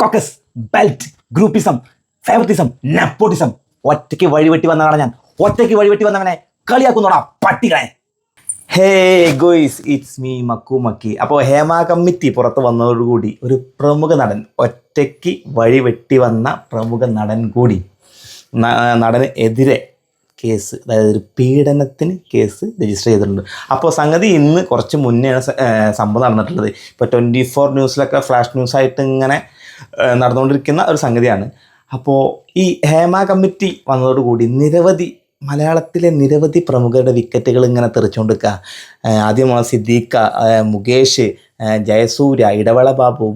Caucus belt groupism favouritism nepotism ഒറ്റയ്ക്ക് വഴിവെട്ടി വന്നതാണ് ഞാൻ. ഒറ്റയ്ക്ക് വഴിവെട്ടി വന്നവനെ കളിയാക്കുന്നോടാ പട്ടികളെ. Hey guys it's me Makku Makki. അപ്പോൾ ഹേമ കമ്മിറ്റി പുറത്ത് വന്നതോടുകൂടി ഒരു പ്രമുഖ നടൻ ഒറ്റയ്ക്ക് വഴിവെട്ടി വന്ന പ്രമുഖ നടൻ കൂടി നടന് എതിരെ കേസ് അതായത് ഒരു പീഡനത്തിന് കേസ് രജിസ്റ്റർ ചെയ്തിട്ടുണ്ട്. അപ്പോൾ സംഗതി ഇന്ന് കുറച്ച് മുന്നെയാണ് സംഭവം നടന്നിട്ടുള്ളത്. ഇപ്പോൾ ട്വന്റി ഫോർ ന്യൂസിലൊക്കെ ഫ്ലാഷ് ന്യൂസായിട്ട് ഇങ്ങനെ നടന്നുകൊണ്ടിരിക്കുന്ന ഒരു സംഗതിയാണ്. അപ്പോൾ ഈ ഹേമ കമ്മിറ്റി വന്നതോടുകൂടി നിരവധി മലയാളത്തിലെ നിരവധി പ്രമുഖരുടെ വിക്കറ്റുകൾ ഇങ്ങനെ തെറിച്ചുകൊണ്ടിരിക്കുക ആദ്യം ആ സിദ്ദീഖ മുകേഷ് ജയസൂര്യ ഇടവള ബാബു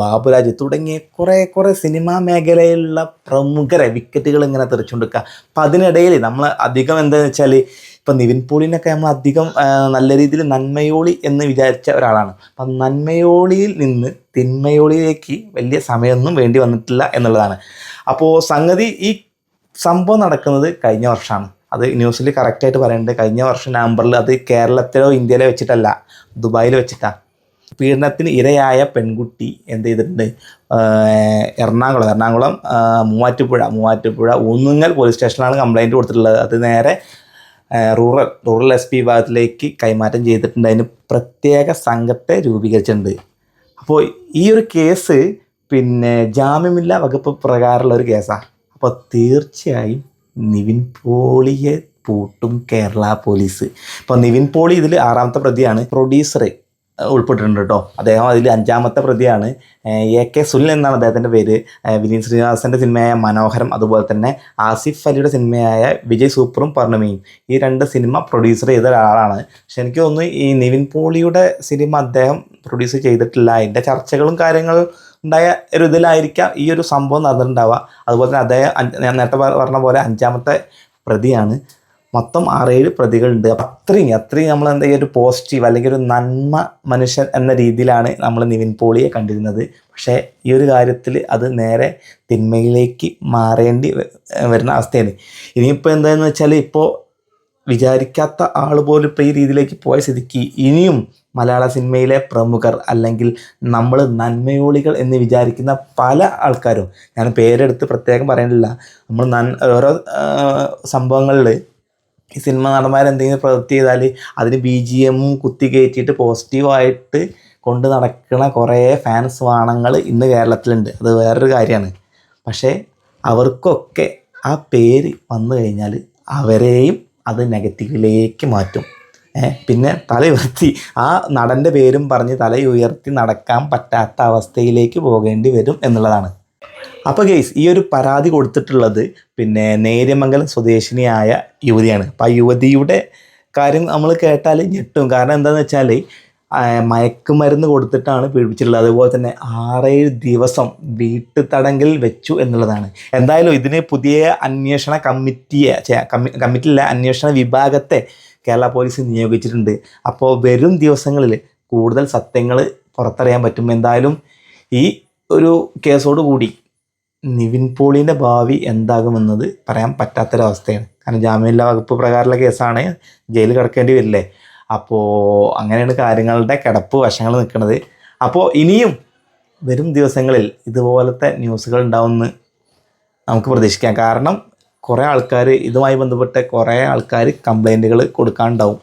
ബാബുരാജ് തുടങ്ങിയ കുറേ കുറേ സിനിമാ മേഖലയിലുള്ള പ്രമുഖരെ വിക്കറ്റുകൾ ഇങ്ങനെ തെറിച്ചുകൊണ്ടിരിക്കുക അപ്പം അതിനിടയിൽ നമ്മൾ അധികം എന്താണെന്ന് വെച്ചാൽ ഇപ്പം നിവിൻ പോളിനൊക്കെ നമ്മൾ അധികം നല്ല രീതിയിൽ നന്മയോളി എന്ന് വിചാരിച്ച ഒരാളാണ്. അപ്പം നന്മയോളിയിൽ നിന്ന് തിന്മയോളിയിലേക്ക് വലിയ സമയമൊന്നും വേണ്ടി വന്നിട്ടില്ല എന്നുള്ളതാണ്. അപ്പോൾ സംഗതി ഈ സംഭവം നടക്കുന്നത് കഴിഞ്ഞ വർഷമാണ്. അത് ന്യൂസിൽ കറക്റ്റായിട്ട് പറയുന്നുണ്ട് കഴിഞ്ഞ വർഷം നവംബറിൽ അത് കേരളത്തിലോ ഇന്ത്യയിലോ വെച്ചിട്ടല്ല ദുബായിൽ വെച്ചിട്ടാണ് പീഡനത്തിന് ഇരയായ പെൺകുട്ടി എന്ത് ചെയ്തിട്ടുണ്ട്? എറണാകുളം എറണാകുളം മൂവാറ്റുപുഴ മൂവാറ്റുപുഴ ഊന്നുങ്ങൽ പോലീസ് സ്റ്റേഷനിലാണ് കംപ്ലൈന്റ് കൊടുത്തിട്ടുള്ളത്. അത് നേരെ റൂറൽ റൂറൽ എസ് പി വിഭാഗത്തിലേക്ക് കൈമാറ്റം ചെയ്തിട്ടുണ്ട്. അതിന് പ്രത്യേക സംഘത്തെ രൂപീകരിച്ചിട്ടുണ്ട്. അപ്പോൾ ഈ ഒരു കേസ് പിന്നെ ജാമ്യമില്ലാ വകുപ്പ് പ്രകാരമുള്ള ഒരു കേസാണ് അപ്പോൾ തീർച്ചയായും നിവിൻ പോളിയെ പൂട്ടും കേരള പോലീസ്. ഇപ്പോൾ നിവിൻ പോളി ഇതിൽ ആറാമത്തെ പ്രതിയാണ്. പ്രൊഡ്യൂസർ ഉൾപ്പെട്ടിട്ടുണ്ട് കേട്ടോ. അദ്ദേഹം അതിൽ അഞ്ചാമത്തെ പ്രതിയാണ്. എ കെ സുനിൽ എന്നാണ് അദ്ദേഹത്തിന്റെ പേര്. വിനീത് ശ്രീനിവാസന്റെ സിനിമയായ മനോഹരം അതുപോലെ തന്നെ ആസിഫ് അലിയുടെ സിനിമയായ വിജയ് സൂപ്പറും പർണമിയും. ഈ രണ്ട് സിനിമ പ്രൊഡ്യൂസർ ചെയ്ത ഒരാളാണ്. പക്ഷെ എനിക്ക് തോന്നുന്നു ഈ നിവിൻ പോളിയുടെ സിനിമ അദ്ദേഹം പ്രൊഡ്യൂസ് ചെയ്തിട്ടില്ല. അതിന്റെ ചർച്ചകളും കാര്യങ്ങളും ഉണ്ടായ ഒരു ഇതിലായിരിക്കാം ഈ ഒരു സംഭവം നടന്നിട്ടുണ്ടാവുക. അതുപോലെ തന്നെ അദ്ദേഹം ഞാൻ നേരത്തെ പറഞ്ഞ പോലെ അഞ്ചാമത്തെ പ്രതിയാണ്. മൊത്തം ആറേഴ് പ്രതികളുണ്ട്. അപ്പം അത്രയും അത്രയും നമ്മൾ എന്താ ഈ ഒരു പോസിറ്റീവ് അല്ലെങ്കിൽ ഒരു നന്മ മനുഷ്യൻ എന്ന രീതിയിലാണ് നമ്മൾ നിവിൻ പോളിയെ കണ്ടിരുന്നത്. പക്ഷേ ഈ ഒരു കാര്യത്തിൽ അത് നേരെ തിന്മയിലേക്ക് മാറേണ്ടി വരുന്ന അവസ്ഥയാണ്. ഇനിയിപ്പോൾ എന്താണെന്ന് വെച്ചാൽ ഇപ്പോൾ വിചാരിക്കാത്ത ആൾ പോലും ഇപ്പോൾ ഈ രീതിയിലേക്ക് പോയ സ്ഥിതിക്ക് ഇനിയും മലയാള സിനിമയിലെ പ്രമുഖർ അല്ലെങ്കിൽ നമ്മൾ നന്മയോളികൾ എന്ന് വിചാരിക്കുന്ന പല ആൾക്കാരും ഞാൻ പേരെടുത്ത് പ്രത്യേകം പറയണില്ല നമ്മൾ നൻ ഓരോ സംഭവങ്ങളിൽ ഈ സിനിമ നടന്മാർ എന്തെങ്കിലും പ്രവൃത്തി ചെയ്താൽ അതിന് ബി ജി എമ്മും കുത്തി കയറ്റിയിട്ട് പോസിറ്റീവായിട്ട് കൊണ്ട് നടക്കുന്ന കുറേ ഫാൻസ് വാണങ്ങൾ ഇന്ന് കേരളത്തിലുണ്ട്. അത് വേറൊരു കാര്യമാണ് പക്ഷേ അവർക്കൊക്കെ ആ പേര് വന്നു കഴിഞ്ഞാൽ അവരെയും അത് നെഗറ്റീവിലേക്ക് മാറ്റും. പിന്നെ തല ഉയർത്തി. ആ നടന്റെ പേരും പറഞ്ഞ് തല ഉയർത്തി നടക്കാൻ പറ്റാത്ത അവസ്ഥയിലേക്ക് പോകേണ്ടി വരും എന്നുള്ളതാണ്. അപ്പോൾ ഗെയ്സ് ഈ ഒരു പരാതി കൊടുത്തിട്ടുള്ളത് പിന്നെ നേര്യമംഗലം സ്വദേശിനിയായ യുവതിയാണ്. അപ്പോൾ ആ യുവതിയുടെ കാര്യം നമ്മൾ കേട്ടാൽ ഞെട്ടും. കാരണം എന്താണെന്ന് വെച്ചാൽ മയക്കുമരുന്ന് കൊടുത്തിട്ടാണ് പീഡിപ്പിച്ചിട്ടുള്ളത്. അതുപോലെ തന്നെ ആറേഴ് ദിവസം വീട്ടു തടങ്കിൽ വെച്ചു എന്നുള്ളതാണ്. എന്തായാലും ഇതിന് പുതിയ അന്വേഷണ കമ്മിറ്റിയെ കമ്മിറ്റിയിലെ കമ്മി അന്വേഷണ വിഭാഗത്തെ കേരള പോലീസ് നിയോഗിച്ചിട്ടുണ്ട്. അപ്പോൾ വരും ദിവസങ്ങളിൽ കൂടുതൽ സത്യങ്ങൾ പുറത്തറിയാൻ പറ്റും. എന്തായാലും ഈ ഒരു കേസോട് കൂടി നിവിൻ പോളിന്റെ ഭാവി എന്താകുമെന്നത് പറയാൻ പറ്റാത്തൊരവസ്ഥയാണ്. കാരണം ജാമ്യമില്ലാ വകുപ്പ് പ്രകാരമുള്ള കേസാണ് ജയിലിൽ കിടക്കേണ്ടി വരില്ലേ? അപ്പോൾ അങ്ങനെയാണ് കാര്യങ്ങളുടെ കിടപ്പ് വശങ്ങൾ നിൽക്കുന്നത്. അപ്പോൾ ഇനിയും വരും ദിവസങ്ങളിൽ ഇതുപോലത്തെ ന്യൂസുകൾ ഉണ്ടാവുമെന്ന് നമുക്ക് പ്രതീക്ഷിക്കാം. കാരണം കുറേ ആൾക്കാർ ഇതുമായി ബന്ധപ്പെട്ട് കുറേ ആൾക്കാർ കംപ്ലൈന്റുകൾ കൊടുക്കാനുണ്ടാവും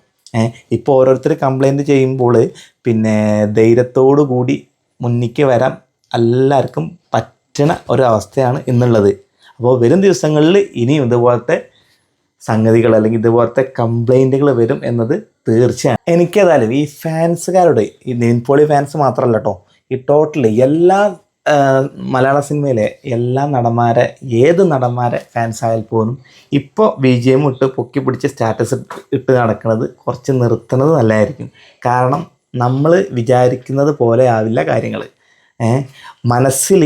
ഇപ്പോൾ ഓരോരുത്തർ കംപ്ലൈന്റ് ചെയ്യുമ്പോൾ പിന്നെ ധൈര്യത്തോടു കൂടി മുന്നിക്ക് വരാം എല്ലാവർക്കും പറ്റണ ഒരവസ്ഥയാണ് ഇന്നുള്ളത്. അപ്പോൾ വരും ദിവസങ്ങളിൽ ഇനിയും ഇതുപോലത്തെ സംഗതികൾ അല്ലെങ്കിൽ ഇതുപോലത്തെ കംപ്ലൈന്റുകൾ വരും എന്നത് തീർച്ചയാണ്. എനിക്കേതായാലും ഈ ഫാൻസുകാരുടെ ഈ നിൻപോളി ഫാൻസ് മാത്രമല്ല കേട്ടോ ഈ ടോട്ടലി എല്ലാ മലയാള സിനിമയിലെ എല്ലാ നടന്മാരെ ഏത് നടന്മാരെ ഫാൻസ് ആയാൽ പോലും ഇപ്പോൾ ബി ജി എം ഇട്ട് പൊക്കി പിടിച്ച് സ്റ്റാറ്റസ് ഇട്ട് നടക്കുന്നത് കുറച്ച് നിർത്തുന്നത് നല്ലതായിരിക്കും. കാരണം നമ്മൾ വിചാരിക്കുന്നത് പോലെ ആവില്ല കാര്യങ്ങൾ മനസ്സിൽ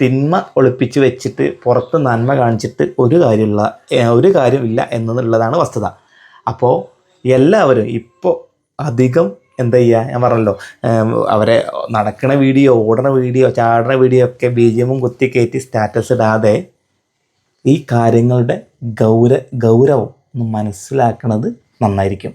തിന്മ ഒളിപ്പിച്ച് വെച്ചിട്ട് പുറത്ത് നന്മ കാണിച്ചിട്ട് ഒരു കാര്യമുള്ള ഒരു കാര്യമില്ല എന്നുള്ളതാണ് വസ്തുത. അപ്പോൾ എല്ലാവരും ഇപ്പോൾ അധികം എന്താ ചെയ്യുക ഞാൻ പറഞ്ഞല്ലോ അവരെ നടക്കണ വീഡിയോ ഓടണ വീഡിയോ ചാടണ വീഡിയോ ഒക്കെ ബി ജി എമ്മും കുത്തി കയറ്റി സ്റ്റാറ്റസ് ഇടാതെ ഈ കാര്യങ്ങളുടെ ഗൗര ഗൗരവം ഒന്ന് മനസ്സിലാക്കണത് നന്നായിരിക്കും.